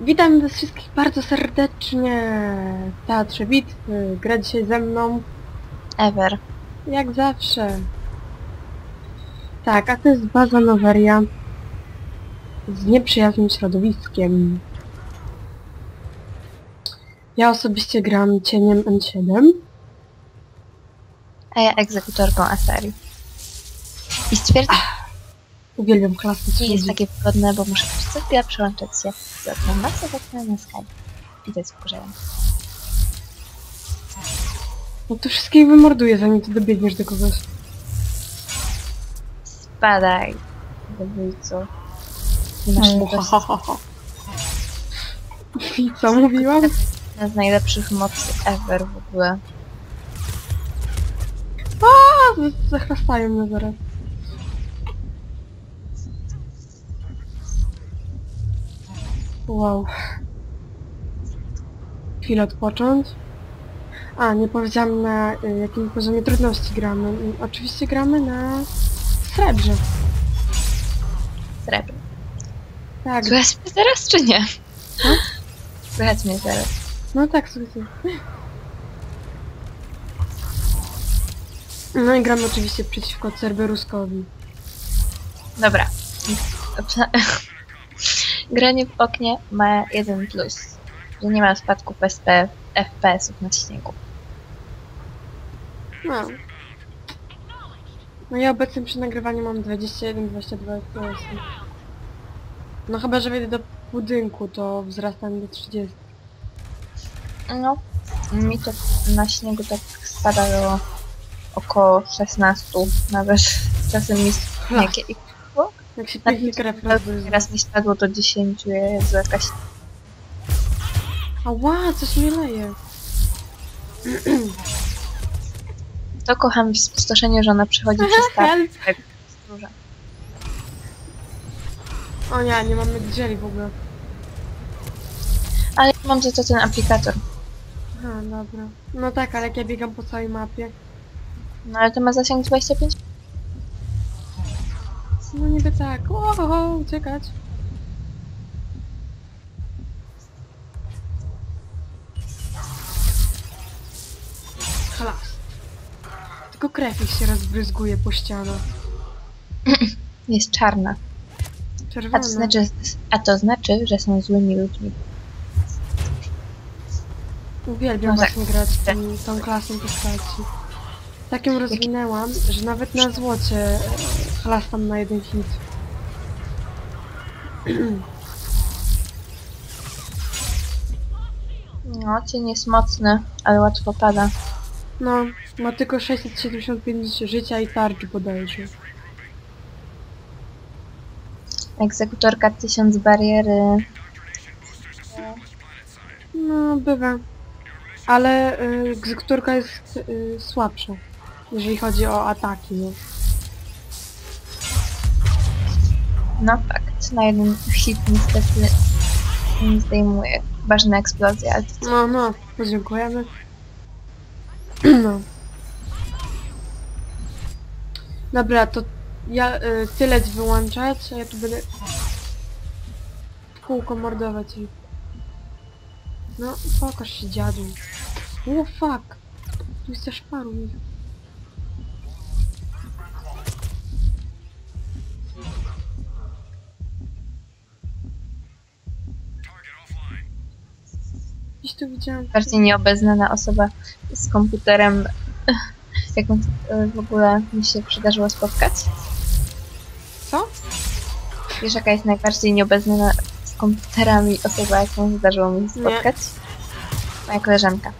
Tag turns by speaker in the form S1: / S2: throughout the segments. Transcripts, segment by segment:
S1: Witam was wszystkich bardzo serdecznie w Teatrze Bitwy. Gra dzisiaj ze mną,
S2: Ever.
S1: jak zawsze. Tak, a to jest baza Noweria z nieprzyjaznym środowiskiem. Ja osobiście gram cieniem N7.
S2: A ja egzekutorką afery. I stwierdzam,
S1: Uwielbiam klasy
S2: że jest takie wygodne, bo muszę co chwilę przełączać się z okna na okna na Skype. I to jest wkurzające.
S1: No to wszystkich wymorduję zanim ty dobiegniesz do kogoś.
S2: Spadaj. Nie masz
S1: Ha,
S2: tego
S1: ha, ha, ha. I co mówiłam?
S2: jedna z najlepszych mocy ever w ogóle.
S1: A, z- Zachlastają mnie zaraz. Wow. Chwilę odpocząć. A, nie powiedziałam na y, jakim poziomie trudności gramy. Y, Oczywiście gramy na srebrze.
S2: Srebrny.
S1: Tak,
S2: Słychać mnie teraz, czy nie?
S1: Co?
S2: Słychać mnie teraz.
S1: no tak, słuchajcie. No i gramy oczywiście przeciwko Cerberuskowi.
S2: Dobra. Granie w oknie ma jeden plus. Że nie ma spadków SP, FPS-ów na śniegu.
S1: No. No ja obecnie przy nagrywaniu mam 21, 22 FPS. No chyba, że wejdę do budynku, to wzrasta mi do 30.
S2: No, mi to na śniegu tak spada do około 16, nawet czasem mi
S1: Jak się pięknie krew rozbryzła.
S2: teraz mi spadło do 10, Jezu, jakaś...
S1: Ała, coś mnie leje.
S2: To kocham w spustoszeniu, że ona przychodzi przez jak stróża.
S1: O nie, nie mamy gdzieli w ogóle.
S2: Ale mam za to ten aplikator.
S1: Aha, dobra. No tak, ale jak ja biegam po całej mapie.
S2: No ale to ma zasięg 25.
S1: No niby tak. O, uciekać. Halas. Tylko krew ich się rozbryzguje po ścianach.
S2: Jest czarna. A
S1: Czerwona.
S2: to znaczy, a to znaczy że są złymi ludźmi.
S1: Uwielbiam
S2: No tak.
S1: właśnie grać tym, tą klasą postaci. Tak ją rozwinęłam, że nawet na złocie e, chlastam na jeden hit.
S2: No, cień jest mocny, ale łatwo pada.
S1: No, ma tylko 675 życia i tarcz bodajże.
S2: Egzekutorka 1000 bariery.
S1: No, bywa. Ale y, egzekutorka jest y, słabsza, jeżeli chodzi o ataki. No.
S2: No fakt, na jeden hit niestety nie zdejmuje. Ważna eksplozja, ale to co?
S1: no, no, podziękujemy. No. Dobra, to ja y, ty leć wyłączać, a ja tu będę kółko mordować ich. No, pokaż się dziadu. O fuck. Tu jest też paru. Tu widziałam.
S2: bardziej nieobeznana osoba z komputerem. Jaką e, w ogóle mi się przydarzyło spotkać?
S1: Co?
S2: Wiesz jaka jest najbardziej nieobeznana z komputerami osoba, jaką zdarzyło mi się
S1: Nie.
S2: spotkać? Moja koleżanka.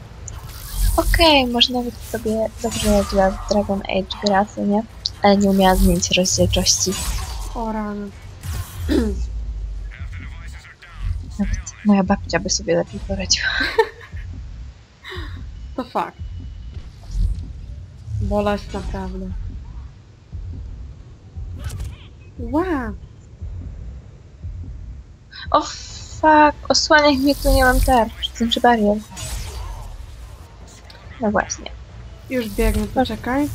S2: Okej, może nawet sobie dobrze gra w Dragon Age gra, co nie? Ale nie umiała zmienić rozdzielczości.
S1: O rany.
S2: Nawet moja babcia by sobie lepiej poradziła.
S1: To fakt. Bolest naprawdę. Wow.
S2: O fuck, osłaniaj mnie, tu nie mam tarcz, znaczy barier. No właśnie,
S1: Już biegnę, poczekaj.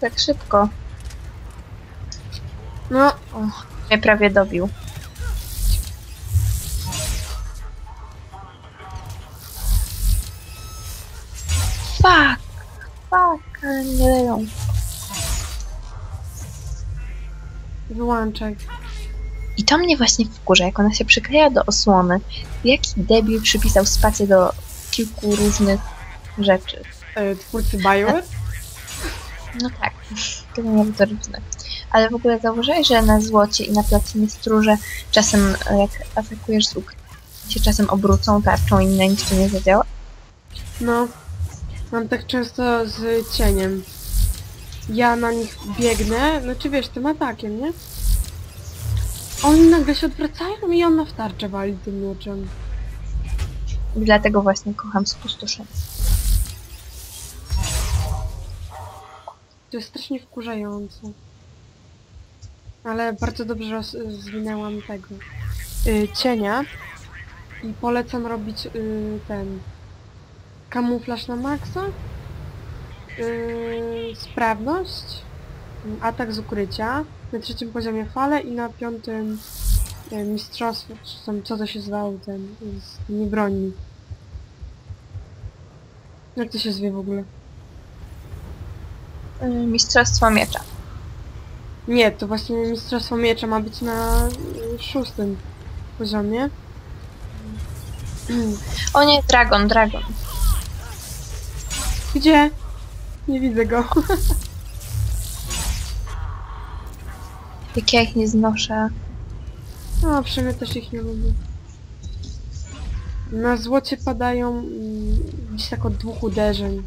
S2: tak szybko.
S1: No,
S2: Mnie prawie dobił. Fuck! Fuck, ale nie dają.
S1: Wyłączaj.
S2: I to mnie właśnie wkurza, jak ona się przykleja do osłony. Jaki debil przypisał spację do kilku różnych rzeczy.
S1: E, twórcy Bioware?
S2: No tak, to niewydoryczne. Ale w ogóle zauważyłeś, że na złocie i na platynie stróże czasem e, jak atakujesz z ukrycia się czasem obrócą tarczą i na nic to nie zadziała?
S1: No. Mam tak często z cieniem. Ja na nich biegnę, znaczy wiesz, tym atakiem, nie? Oni nagle się odwracają i on na w tarczę wali tym mieczem.
S2: I dlatego właśnie kocham spustoszenie.
S1: To jest strasznie wkurzające. Ale bardzo dobrze zwinęłam tego y, cienia i polecam robić y, ten kamuflaż na maksa, y, sprawność, atak z ukrycia, na trzecim poziomie fale i na piątym y, mistrzostwo, czy tam co to się zwało ten, z tymi broni. Jak to się zwie w ogóle?
S2: Y, Mistrzostwo miecza.
S1: Nie, to właśnie Mistrzostwo Miecza ma być na y, szóstym poziomie.
S2: O nie, dragon, dragon.
S1: Gdzie? Nie widzę go.
S2: Jak ja ich nie znoszę.
S1: No, w sumie też ich nie lubię. Na złocie padają mm, gdzieś tak od dwóch uderzeń.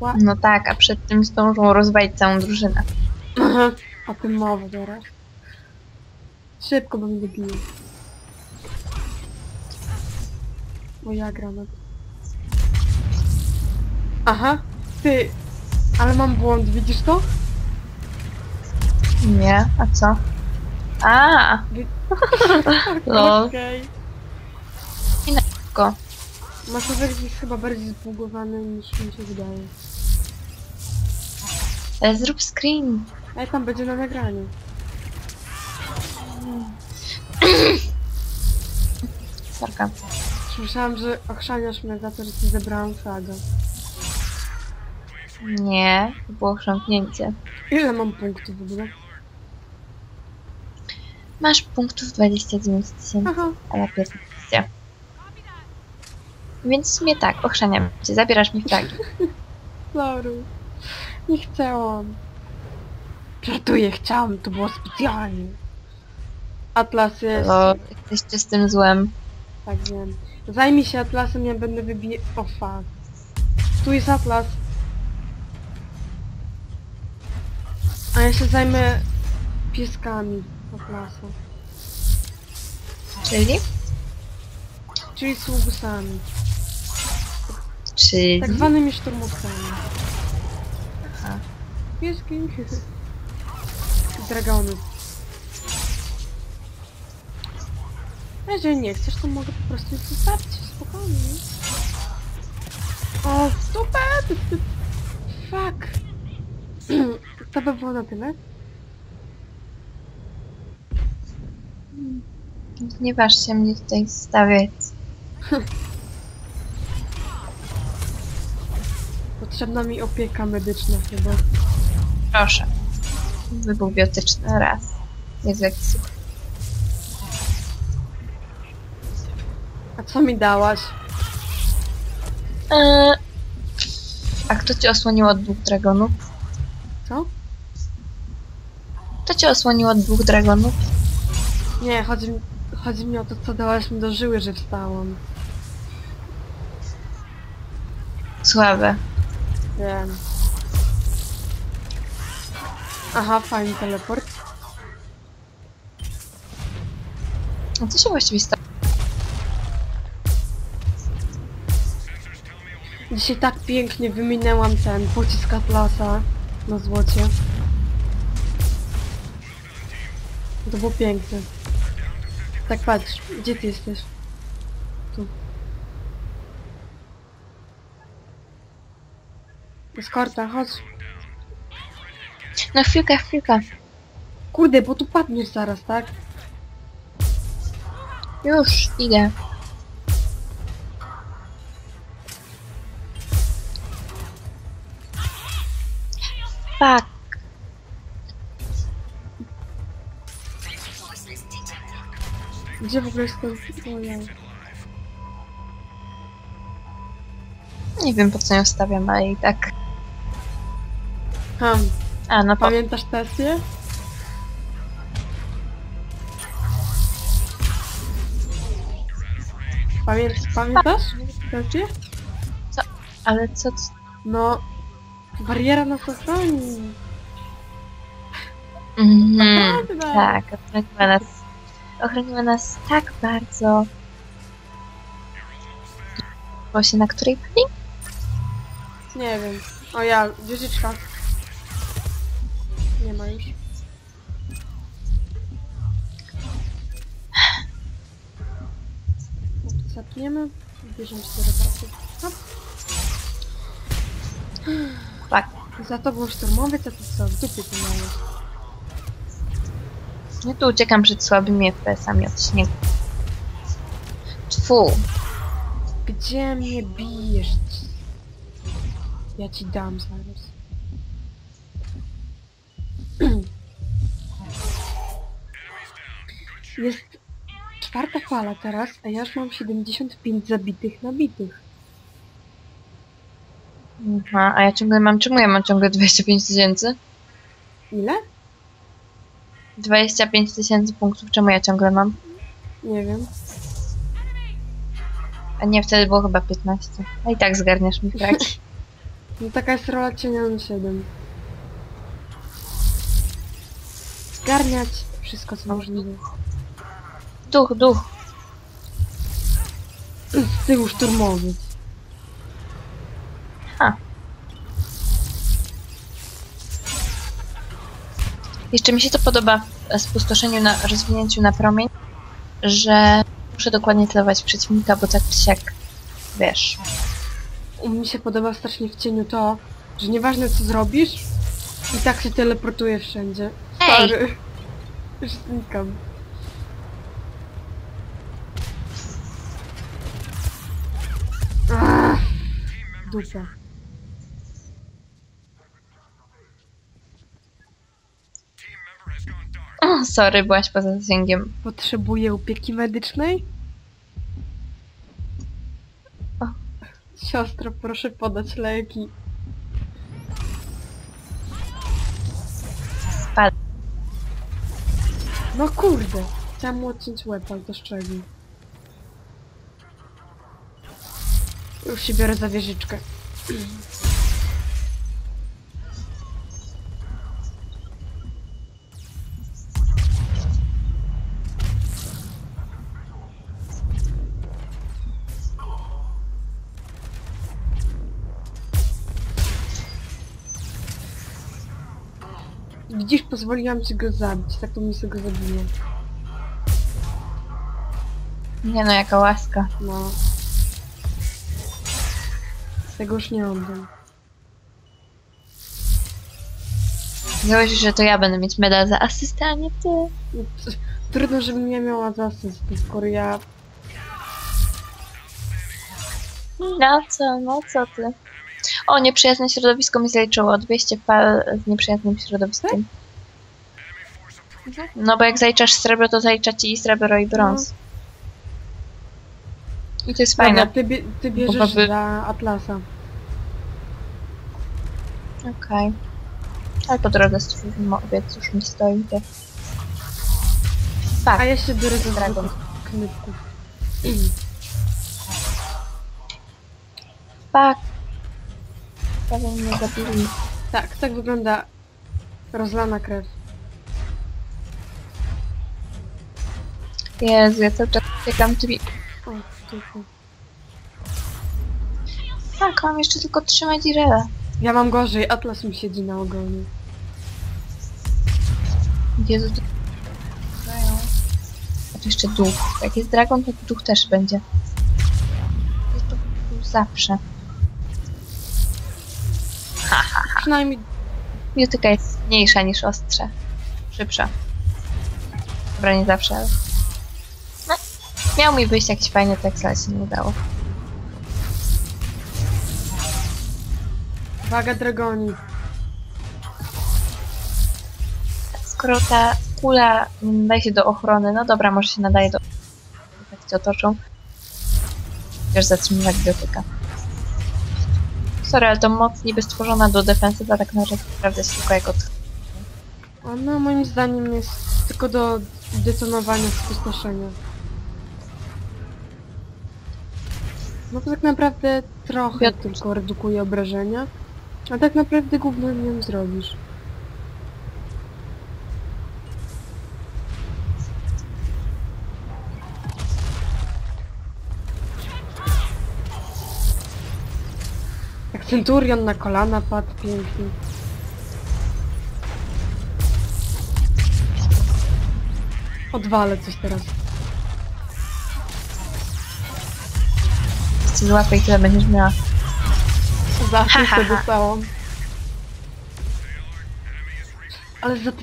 S1: Ła-
S2: No tak, a przed tym zdążą rozwalić całą drużynę.
S1: O tym mowa teraz. Szybko, bo mnie. O ja granat. Aha, ty, ale mam błąd, widzisz to?
S2: Nie, a co? A, Lol.
S1: Okej.
S2: go.
S1: Masz wersji chyba bardziej zbugowany niż mi się wydaje.
S2: Ale zrób screen.
S1: Ale tam będzie na nagraniu.
S2: Sorka.
S1: Słyszałam, że ochrzaniasz mnie za to, że ci zebrałam flagę.
S2: Nie, to było chrząknięcie.
S1: Ile mam punktów w ogóle?
S2: Masz punktów 29 tysięcy,
S1: Aha,
S2: a ja 15. Więc w sumie tak, ochrzaniam cię, zabierasz mi flagi.
S1: sorry. Nie chciałam. Żartuję, chciałam, to było specjalnie. Atlas jest,
S2: To jesteś czystym złem.
S1: tak wiem. Zajmij się Atlasem, ja będę wybije... O fuck. Tu jest Atlas. A ja się zajmę pieskami Atlasa.
S2: Czyli?
S1: Czyli sługusami.
S2: Czyli...
S1: Tak zwanymi szturmowcami.
S2: Aha.
S1: Pieski. I dragony. Jeżeli nie chcesz, to mogę po prostu ich zostawić spokojnie. O, super! Fuck! To by było na tyle.
S2: Nie waż się mnie tutaj stawiać.
S1: Potrzebna mi opieka medyczna chyba.
S2: Proszę. Wybuch biotyczny raz. Jest jaki suchy.
S1: A co mi dałaś?
S2: Eee, a kto cię osłonił od dwóch dragonów?
S1: Co?
S2: Kto cię osłonił od dwóch dragonów?
S1: Nie, chodzi mi, chodzi mi o to, co dałaś mi do żyły, że wstałam.
S2: Słabe.
S1: Wiem. Aha, fajny teleport.
S2: A co się właściwie stało?
S1: Dzisiaj tak pięknie wyminęłam ten pocisk Atlasa na złocie. To było piękne. Tak patrz, gdzie ty jesteś? Tu. Eskorta, chodź.
S2: No chwilkę, chwilkę.
S1: Kurde, bo tu padniesz zaraz, tak?
S2: Już, idę. Fuck.
S1: Gdzie w ogóle jest ten... O ja.
S2: Nie wiem po co ją stawiam, ale i tak.
S1: Ha,
S2: A, no po...
S1: pamiętasz Tessię? Pamię pamiętasz Tessię?
S2: Ale co... c-
S1: No, bariera nas ochroni.
S2: Mhm.
S1: Naprawdę.
S2: Tak, ochroniła nas. Ochroniła nas tak bardzo. Właśnie na której pani?
S1: Nie wiem. O ja, wieżyczka. Nie ma już. Zapniemy. Bierzemy się do roboty. Hop.
S2: Tak.
S1: Za to był szturmowiec, a to co? W dupie to miałeś.
S2: Ja tu uciekam przed słabymi FPS-ami od śniegu. Tfu.
S1: Gdzie mnie bijesz? Ja ci dam zaraz. Jest czwarta fala teraz, a ja już mam 75 zabitych nabitych.
S2: Aha, a ja ciągle mam... Czemu ja mam ciągle 25 tysięcy?
S1: Ile?
S2: 25 tysięcy punktów, czemu ja ciągle mam?
S1: Nie wiem.
S2: A nie, wtedy było chyba 15. A i tak zgarniasz mi fragi.
S1: No taka jest rola cienia na 7. Zgarniać wszystko co możliwe.
S2: Duch, duch.
S1: Z tyłu szturmowiec.
S2: Jeszcze mi się to podoba w spustoszeniu na rozwinięciu na promień, że muszę dokładnie celować przeciwnika, bo tak czy siak, wiesz.
S1: Mi się podoba strasznie w cieniu to, że nieważne co zrobisz, i tak się teleportuje wszędzie. Stary. Już znikam. Dupa.
S2: O, sorry, byłaś poza zasięgiem.
S1: Potrzebuję opieki medycznej?
S2: O.
S1: Siostro, proszę podać leki.
S2: Spadł.
S1: No kurde. Chciałam mu odciąć łeb, ale to szczegół. Już się biorę za wieżyczkę. Widzisz, pozwoliłam ci go zabić, tak to mi się go zabiło.
S2: Nie no, jaka łaska.
S1: No. Tego już nie oddam.
S2: Założysz, że to ja będę mieć medal za asystę, a nie ty.
S1: Trudno, żebym ja miała za asystę, skoro ja...
S2: No co, no co ty. O, nieprzyjazne środowisko mi zaliczyło. 200 fal z nieprzyjaznym środowiskiem. No bo jak zaliczasz srebro, to zalicza ci i srebro i brąz. I to jest
S1: Dobra,
S2: fajne.
S1: ty, bie, ty bierzesz
S2: Bo-
S1: za Atlasa.
S2: Okej. Ale po drodze obiec już mi stoi. Tak.
S1: A
S2: Tak,
S1: ja się biorę za
S2: Dragon.
S1: zwykłych knypków.
S2: tak. Prawie mnie zabili.
S1: Tak, tak wygląda rozlana krew.
S2: Jezu, ja cały czas czekam tymi...
S1: O.
S2: Tak, mam jeszcze tylko trzymać Irela.
S1: Ja mam gorzej, Atlas mi siedzi na ogonie.
S2: Jezu, to... A tu jeszcze duch. Jak jest dragon, to duch też będzie. Jest to tu zawsze.
S1: Przynajmniej
S2: Miutyka jest mniejsza niż ostrze. Szybsza. Dobra, nie zawsze, ale... No, miał mi wyjść jakiś fajny tekst, ale się nie udało.
S1: waga dragoni.
S2: skoro ta kula nadaje się do ochrony, no dobra, może się nadaje do jak cię otoczą. Wiesz, zatrzymywać biotyka. Sorry, ale to moc niby stworzona do defensywy, a tak naprawdę jest tylko jako
S1: Ona moim zdaniem jest tylko do detonowania spustoszenia. No to tak naprawdę trochę tylko redukuje obrażenia, a tak naprawdę gówno nią zrobisz. Centurion na kolana padł pięknie. Odwalę coś teraz.
S2: ci i tyle będziesz miała.
S1: Za
S2: Ha, ha,
S1: dostałam. Ale za te,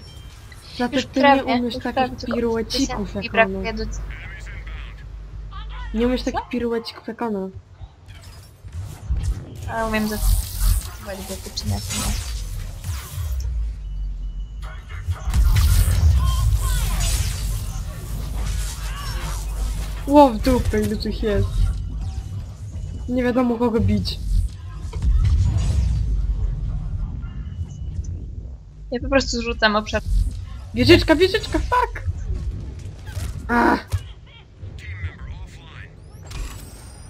S1: za te ty nie umiesz takich piruecików jak ona. Nie umiesz takich piruecików jak ona.
S2: A umiem do... biotyczy na tym.
S1: Ło w dupę, ile tu ich jest. Nie wiadomo kogo bić.
S2: Ja po prostu zrzucam obszar.
S1: Wieżyczka, wieżyczka, fuck! Ach.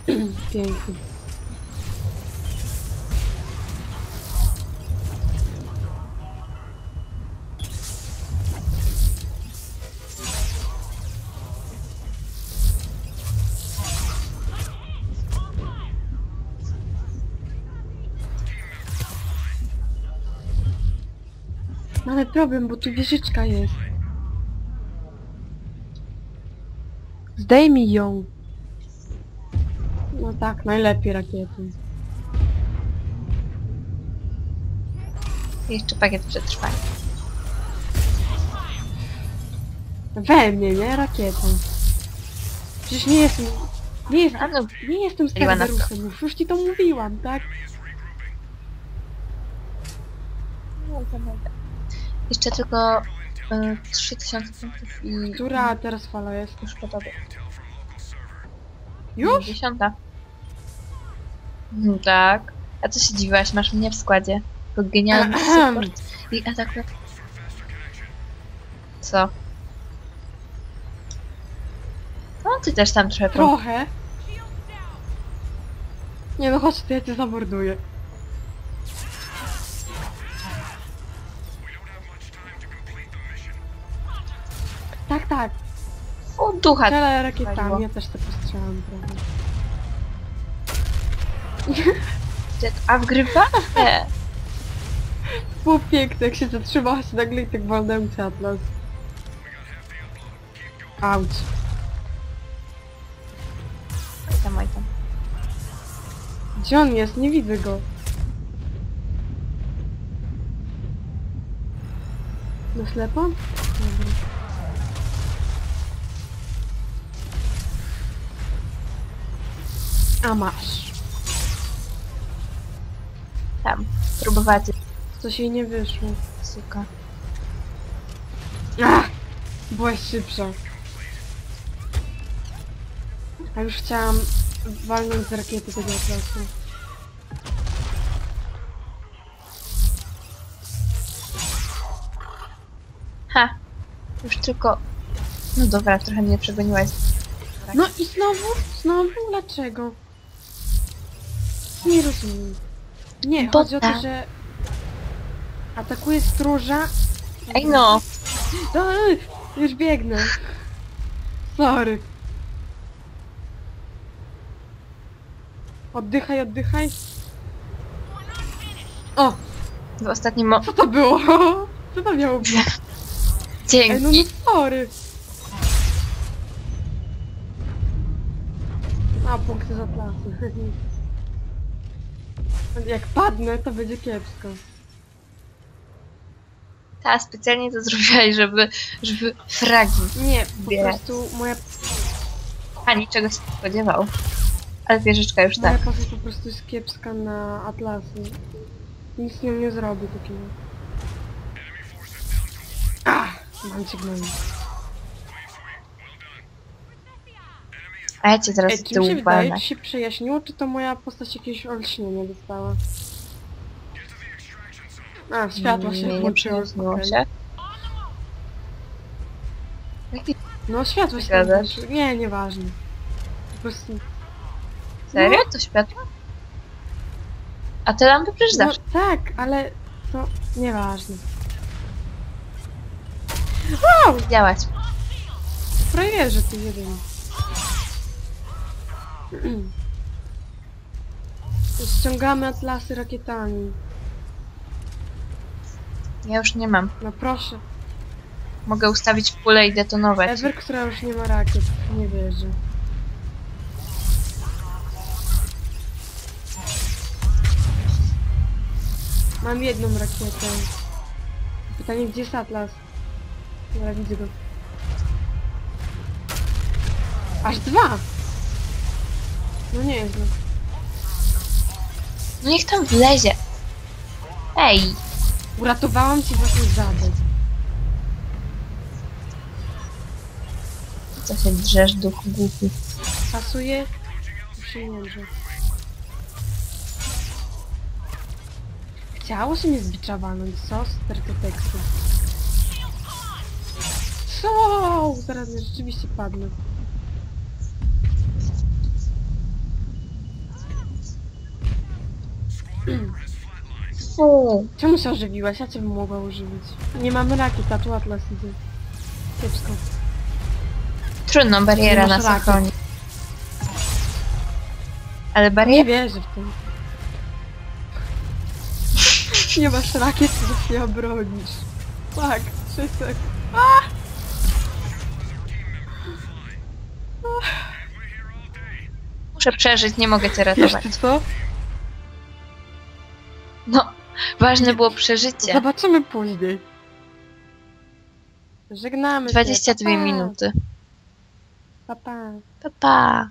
S1: Pięknie. Mamy problem, bo tu wieżyczka jest. Zdejmij ją. No tak, najlepiej rakiety.
S2: Jeszcze pakiet przetrwania.
S1: We mnie, nie? Rakietą. Przecież nie jestem... Nie jestem...
S2: A no,
S1: Nie jestem Cerberusem, już, już ci to mówiłam, tak?
S2: Jeszcze tylko y, 3000 punktów i
S1: Która teraz fala jest?
S2: już po tobie.
S1: Już?
S2: Dziesiąta. Mhm, tak. A co się dziwiłaś? Masz mnie w składzie. To genialny
S1: Ahem.
S2: support. I atakuje. Co? No, ty też tam trochę.
S1: Trochę. Nie no chodź, to ja cię zamorduję. Tak.
S2: O, ducha!
S1: Strzelaj rakietami, ja też to postrzelam trochę.
S2: A wgrywacie!
S1: Było piękne, jak się zatrzymałaś nagle i tak walnąłem cię atlas. Auć.
S2: Oj tam, oj tam.
S1: Gdzie on jest? Nie widzę go. Na ślepo? Dobra. A masz.
S2: Tam. Próbowacie.
S1: Coś jej nie wyszło.
S2: Suka.
S1: Ach! Byłaś szybsza. A już chciałam walnąć z rakiety tego atlasu.
S2: Ha! Już tylko... No dobra, trochę mnie przegoniłaś.
S1: No i znowu? Znowu? Dlaczego? Nie rozumiem. Nie,
S2: Bo
S1: chodzi o to,
S2: tak.
S1: że atakuje stróża.
S2: Ej no!
S1: No, ej, już biegnę. Sorry. Oddychaj, oddychaj. O,
S2: W ostatnim mo...
S1: co to było? Co to miało być? Ej, no, no
S2: Dzięki!
S1: sorry. A, punkty za plasy. Jak padnę, to będzie kiepsko.
S2: Ta, specjalnie to zrobiłaś, żeby... żeby fragi.
S1: Nie, po
S2: Zbierać.
S1: prostu moja,
S2: A niczego się nie spodziewał. Ale wieżyczka już
S1: moja
S2: tak.
S1: postać po prostu jest kiepska na atlasy. Nic z nią nie zrobię takiego. Ach! Mam cię gnoi.
S2: A ja cię zaraz
S1: Ej,
S2: z
S1: czy mi
S2: tyłu
S1: się wydaje,
S2: walnę.
S1: czy się przejaśniło, czy to moja postać jakieś olśnienie dostała? A, światło się
S2: Nie, nie
S1: włączyło.
S2: przyjaźniło
S1: okej.
S2: się.
S1: No światło się
S2: Gadasz?
S1: włączyło. Nie, nieważne. Po prostu...
S2: Serio? To światło? A te lampy przecież
S1: No
S2: zawsze.
S1: tak, ale to nieważne. Wow!
S2: Działać.
S1: Frajerze ty jeden. Ściągamy atlasy rakietami.
S2: Ja już nie mam.
S1: No proszę.
S2: Mogę ustawić pulę i detonować.
S1: Ever, która już nie ma rakiet. Nie wierzę. Mam jedną rakietę. Pytanie, gdzie jest Atlas? Dobra, widzę go. Aż dwa! No nie jest. no.
S2: Niech tam wlezie. Ej,
S1: Uratowałam ci właśnie zadać.
S2: co się drzesz, duch głupi.
S1: Pasuje? Przyjmę, że... Chciało się mnie zbicza walnąć, co? Sterty tekstu. Co? Zaraz ja rzeczywiście padnę.
S2: Fu.
S1: Czemu się ożywiłaś? Ja cię bym mogła ożywić. Nie mamy rakiet, a tu Atlas idzie. Kiepsko.
S2: Trudno, bariera
S1: Nie masz
S2: nas
S1: rakiet.
S2: ochroni. Ale
S1: Nie
S2: bariera...
S1: wierzę w to. Nie masz rakiet, to się obronisz. Tak, Czysek.
S2: Muszę przeżyć, nie mogę cię ratować.
S1: Co?
S2: Ważne było przeżycie.
S1: Zobaczymy później. Żegnamy
S2: 22
S1: się. Pa, pa.
S2: minuty.
S1: Pa, pa.
S2: Pa, pa.